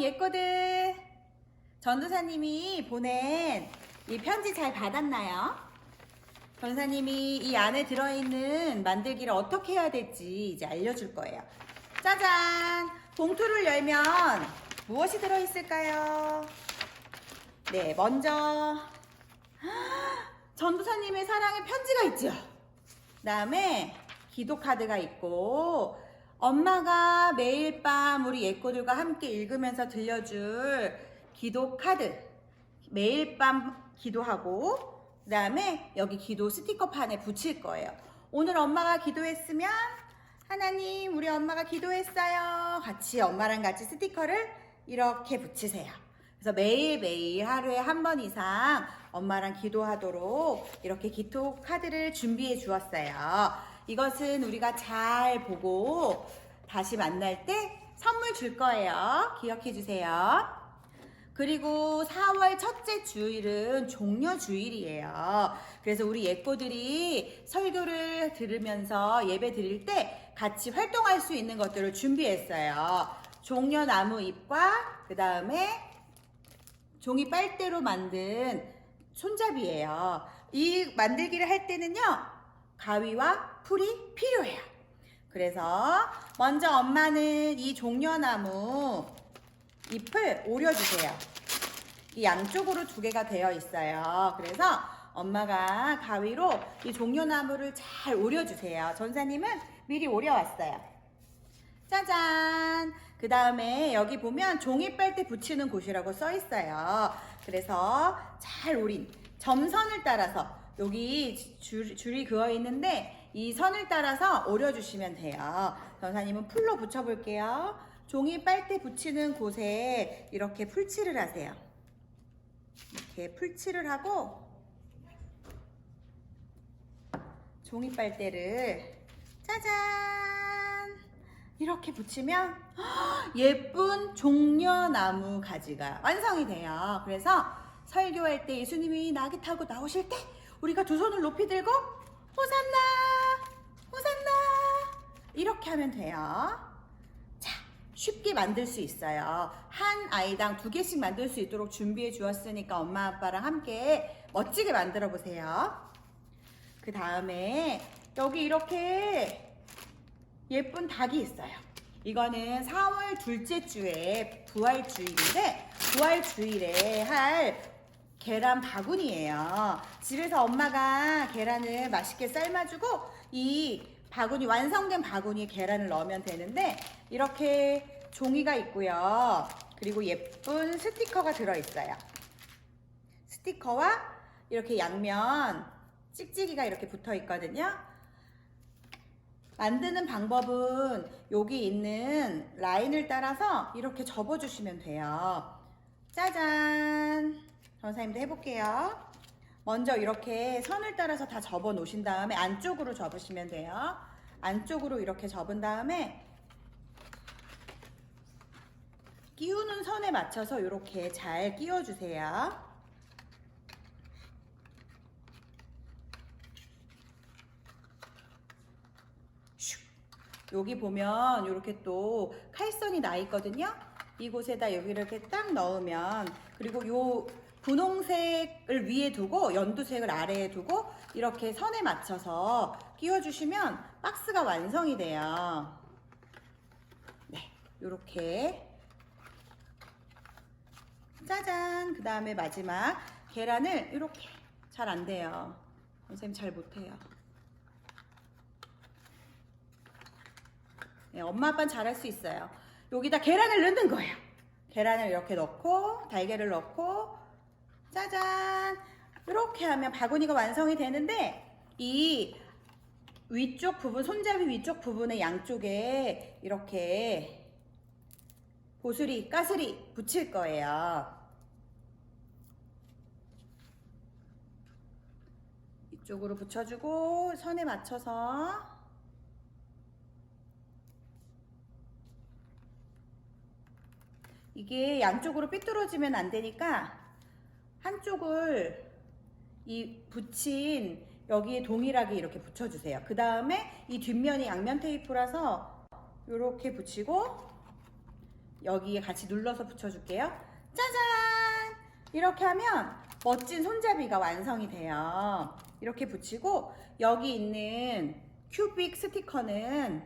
예꼬들. 전도사님이 보낸 이 편지 잘 받았나요? 전사님이 이 안에 들어있는 만들기를 어떻게 해야 될지 이제 알려줄 거예요. 짜잔! 봉투를 열면 무엇이 들어있을까요? 네, 먼저 전도사님의 사랑의 편지가 있죠. 그 다음에 기도 카드가 있고 엄마가 매일 밤 우리 예꼬들과 함께 읽으면서 들려줄 기도 카드 매일 밤 기도하고 그 다음에 여기 기도 스티커판에 붙일 거예요. 오늘 엄마가 기도했으면 하나님 우리 엄마가 기도했어요. 같이 엄마랑 같이 스티커를 이렇게 붙이세요. 그래서 매일매일 하루에 한 번 이상 엄마랑 기도하도록 이렇게 기도 카드를 준비해 주었어요. 이것은 우리가 잘 보고 다시 만날 때 선물 줄 거예요. 기억해 주세요. 그리고 4월 첫째 주일은 종려 주일이에요. 그래서 우리 예꼬들이 설교를 들으면서 예배 드릴 때 같이 활동할 수 있는 것들을 준비했어요. 종려 나무 잎과 그 다음에 종이 빨대로 만든 손잡이에요. 이 만들기를 할 때는요, 가위와 풀이 필요해요. 그래서 먼저 엄마는 이 종려나무 잎을 오려주세요. 이 양쪽으로 두 개가 되어 있어요. 그래서 엄마가 가위로 이 종려나무를 잘 오려주세요. 전사님은 미리 오려왔어요. 짜잔! 그 다음에 여기 보면 종이 빨대 붙이는 곳이라고 써 있어요. 그래서 잘 오린 점선을 따라서 여기 줄, 줄이 그어 있는데 이 선을 따라서 오려주시면 돼요. 전사님은 풀로 붙여볼게요. 종이 빨대 붙이는 곳에 이렇게 풀칠을 하세요. 이렇게 풀칠을 하고 종이 빨대를 짜잔 이렇게 붙이면 예쁜 종려나무 가지가 완성이 돼요. 그래서 설교할 때 예수님이 나귀 타고 나오실 때 우리가 두 손을 높이 들고 호산나 호산나 이렇게 하면 돼요. 자, 쉽게 만들 수 있어요. 한 아이당 두 개씩 만들 수 있도록 준비해 주었으니까 엄마 아빠랑 함께 멋지게 만들어 보세요. 그 다음에 여기 이렇게 예쁜 닭이 있어요. 이거는 4월 둘째 주에 부활 주일인데 부활 주일에 할 계란 바구니예요. 집에서 엄마가 계란을 맛있게 삶아주고 이 바구니 완성된 바구니에 계란을 넣으면 되는데 이렇게 종이가 있고요. 그리고 예쁜 스티커가 들어 있어요. 스티커와 이렇게 양면 찍찍이가 이렇게 붙어 있거든요. 만드는 방법은 여기 있는 라인을 따라서 이렇게 접어주시면 돼요. 짜잔! 전사님도 해볼게요. 먼저 이렇게 선을 따라서 다 접어 놓으신 다음에 안쪽으로 접으시면 돼요. 안쪽으로 이렇게 접은 다음에 끼우는 선에 맞춰서 이렇게 잘 끼워주세요. 슉. 여기 보면 이렇게 또 칼선이 나 있거든요. 이곳에다 여기를 이렇게 딱 넣으면 그리고 요 분홍색을 위에 두고 연두색을 아래에 두고 이렇게 선에 맞춰서 끼워주시면 박스가 완성이 돼요. 네, 요렇게 짜잔. 그 다음에 마지막 계란을 이렇게 잘 안 돼요. 선생님 잘 못해요. 네, 엄마 아빠는 잘할 수 있어요. 여기다 계란을 넣는 거예요. 계란을 이렇게 넣고 달걀을 넣고 짜잔 이렇게 하면 바구니가 완성이 되는데 이 위쪽 부분 손잡이 위쪽 부분의 양쪽에 이렇게 보슬이 까슬이 붙일 거예요. 이쪽으로 붙여주고 선에 맞춰서 이게 양쪽으로 삐뚤어지면 안 되니까 한쪽을 이 붙인 여기에 동일하게 이렇게 붙여주세요. 그 다음에 이 뒷면이 양면 테이프라서 이렇게 붙이고 여기에 같이 눌러서 붙여줄게요. 짜잔! 이렇게 하면 멋진 손잡이가 완성이 돼요. 이렇게 붙이고 여기 있는 큐빅 스티커는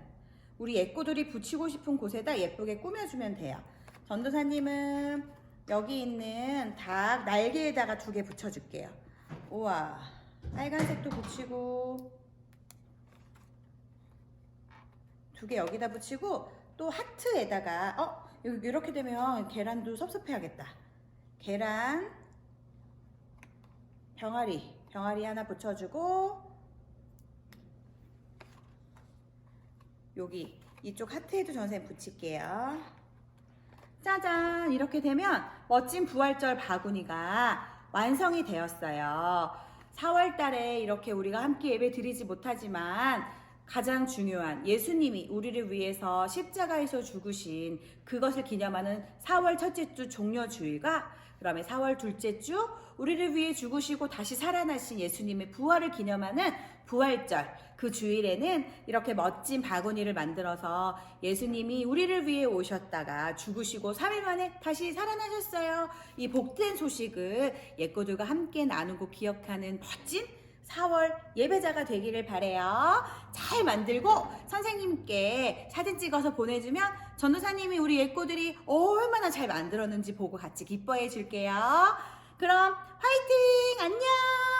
우리 예꼬들이 붙이고 싶은 곳에다 예쁘게 꾸며주면 돼요. 전도사님은 여기 있는 닭 날개에다가 두 개 붙여줄게요. 우와, 빨간색도 붙이고 두 개 여기다 붙이고 또 하트에다가 어 이렇게 되면 계란도 섭섭해하겠다. 계란 병아리 병아리 하나 붙여주고 여기 이쪽 하트에도 전선 붙일게요. 짜잔 이렇게 되면 멋진 부활절 바구니가 완성이 되었어요. 4월 달에 이렇게 우리가 함께 예배 드리지 못하지만 가장 중요한 예수님이 우리를 위해서 십자가에서 죽으신 그것을 기념하는 4월 첫째 주 종려주일과 그 다음에 4월 둘째 주 우리를 위해 죽으시고 다시 살아나신 예수님의 부활을 기념하는 부활절 그 주일에는 이렇게 멋진 바구니를 만들어서 예수님이 우리를 위해 오셨다가 죽으시고 3일 만에 다시 살아나셨어요. 이 복된 소식을 예꼬들과 함께 나누고 기억하는 멋진 4월 예배자가 되기를 바래요. 잘 만들고 선생님께 사진 찍어서 보내주면 전도사님이 우리 예꼬들이 얼마나 잘 만들었는지 보고 같이 기뻐해 줄게요. 그럼 화이팅! 안녕!